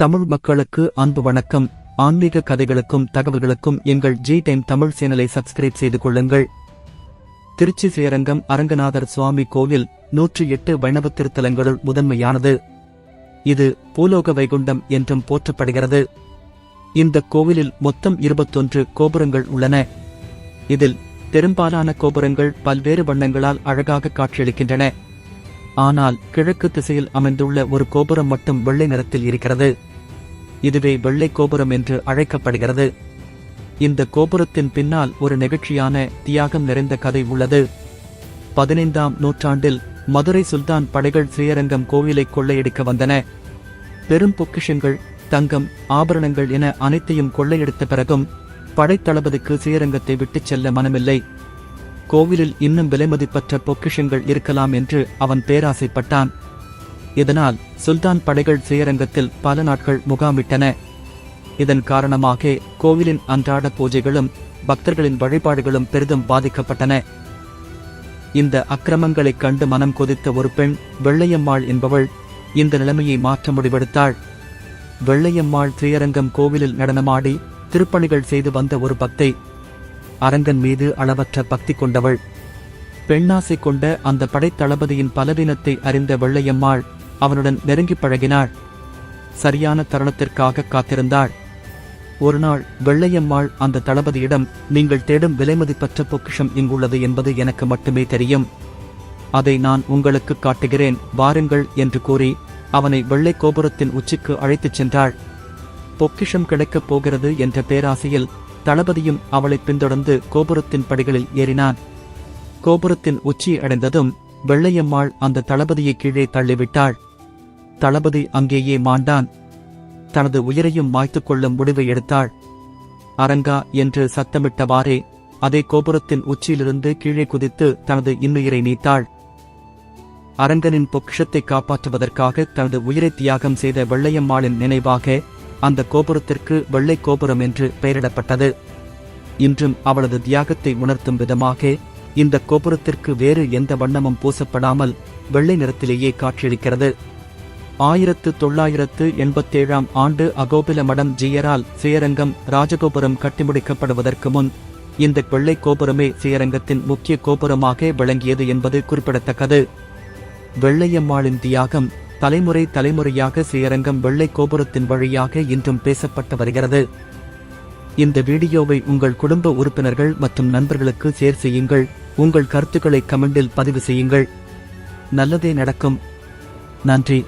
தமிழ் மக்களுக்கு அன்பு வணக்கம். ஆன்மீக கதைகளுக்கும் தகவல்களுக்கும் எங்கள் ஜி டைம் தமிழ் சேனலை சப்ஸ்கிரைப் செய்து கொள்ளுங்கள். திருச்சி ஸ்ரீரங்கம் அரங்கநாதர் சுவாமி கோவில் நூற்றி எட்டு வைணவ திருத்தலங்களுள் முதன்மையானது. இது பூலோக வைகுண்டம் என்றும் போற்றப்படுகிறது. இந்த கோவிலில் மொத்தம் இருபத்தொன்று கோபுரங்கள் உள்ளன. இதில் பெரும்பாலான கோபுரங்கள் பல்வேறு வண்ணங்களால் அழகாக காட்சியளிக்கின்றன. ஆனால் கிழக்கு திசையில் அமைந்துள்ள ஒரு கோபுரம் மட்டும் வெள்ளை நிறத்தில் இருக்கிறது. இதுவே வெள்ளை கோபுரம் என்று அழைக்கப்படுகிறது. இந்த கோபுரத்தின் பின்னால் ஒரு நெகிழ்ச்சியான தியாகம் நிறைந்த கதை உள்ளது. பதினைந்தாம் நூற்றாண்டில் மதுரை சுல்தான் படைகள் ஸ்ரீரங்கம் கோவிலை கொள்ளையடிக்க வந்தன. பெரும் பொக்கிஷங்கள் தங்கம் ஆபரணங்கள் என அனைத்தையும் கொள்ளையடித்த பிறகும் படைத்தளபதிக்கு ஸ்ரீரங்கத்தை விட்டுச் செல்ல மனமில்லை. கோவிலில் இன்னும் விலைமதிப்பற்ற பொக்கிஷங்கள் இருக்கலாம் என்று அவன் பேராசைப்பட்டான். இதனால் சுல்தான் படைகள் ஸ்ரீரங்கத்தில் பல நாட்கள் முகாமிட்டன. இதன் காரணமாக கோவிலின் அன்றாட பூஜைகளும் பக்தர்களின் வழிபாடுகளும் பெரிதும் பாதிக்கப்பட்டன. இந்த அக்கிரமங்களைக் கண்டு மனம் கொதித்த ஒரு பெண் வெள்ளையம்மாள் என்பவள் இந்த நிலைமையை மாற்ற முடிவெடுத்தாள். வெள்ளையம்மாள் ஸ்ரீரங்கம் கோவிலில் நடனமாடி திருப்பணிகள் செய்து வந்த ஒரு பக்தை அரங்கன் மீது அளவற்ற பக்தி கொண்டவள். பெண்ணாசை கொண்ட அந்த படைத்தளபதியின் பலவீனத்தை அறிந்த வெள்ளையம்மாள் அவனுடன் நெருங்கி பழகினாள். சரியான தருணத்திற்காக காத்திருந்தாள். ஒருநாள் வெள்ளையம்மாள் அந்த தளபதியிடம் நீங்கள் தேடும் விலைமதிப்பற்ற பொக்கிஷம் இங்குள்ளது என்பது எனக்கு மட்டுமே தெரியும். அதை நான் உங்களுக்கு காட்டுகிறேன் வாருங்கள் என்று கூறி அவனை வெள்ளை கோபுரத்தின் உச்சிக்கு அழைத்துச் சென்றாள். பொக்கிஷம் கிடைக்கப் போகிறது என்ற பேராசையில் தளபதியும் அவளை பின்தொடர்ந்து கோபுரத்தின் படிகளில் ஏறினான். கோபுரத்தின் உச்சி அடைந்ததும் வெள்ளையம்மாள் அந்த தளபதியை கீழே தள்ளிவிட்டாள். தளபதி அங்கேயே மாண்டான். தனது உயிரையும் மாய்த்துக் கொள்ளும் முடிவை எடுத்தாள். அரங்கா என்று சத்தமிட்டவாறே அதே கோபுரத்தின் உச்சியிலிருந்து கீழே குதித்து தனது இன்னுயிரை நீத்தாள். அரங்கனின் பொக்கிஷத்தை காப்பாற்றுவதற்காக தனது உயிரை தியாகம் செய்த வெள்ளையம்மாளின் நினைவாக அந்த கோபுரத்திற்கு வெள்ளை கோபுரம் என்று பெயரிடப்பட்டது. இன்றும் அவளது தியாகத்தை உணர்த்தும் விதமாக இந்த கோபுரத்திற்கு வேறு எந்த வண்ணமும் பூசப்படாமல் வெள்ளை நிறத்திலேயே காட்சியளிக்கிறது. ஆயிரத்து தொள்ளாயிரத்து எண்பத்தேழாம் ஆண்டு அகோபில மடம் ஜியரால் ஸ்ரீரங்கம் ராஜகோபுரம் கட்டி முடிக்கப்படுவதற்கு முன் இந்த வெள்ளை கோபுரமே சுயரங்கத்தின் முக்கிய கோபுரமாக விளங்கியது என்பது குறிப்பிடத்தக்கது. வெள்ளையம்மாளின் தியாகம் தலைமுறை தலைமுறையாக ஸ்ரீரங்கம் வெள்ளை கோபுரத்தின் வழியாக இன்றும் பேசப்பட்டு வருகிறது. இந்த வீடியோவை உங்கள் குடும்ப உறுப்பினர்கள் மற்றும் நண்பர்களுக்கு ஷேர் செய்யுங்கள். உங்கள் கருத்துக்களை கமெண்டில் பதிவு செய்யுங்கள். நல்லதே நடக்கும். நன்றி.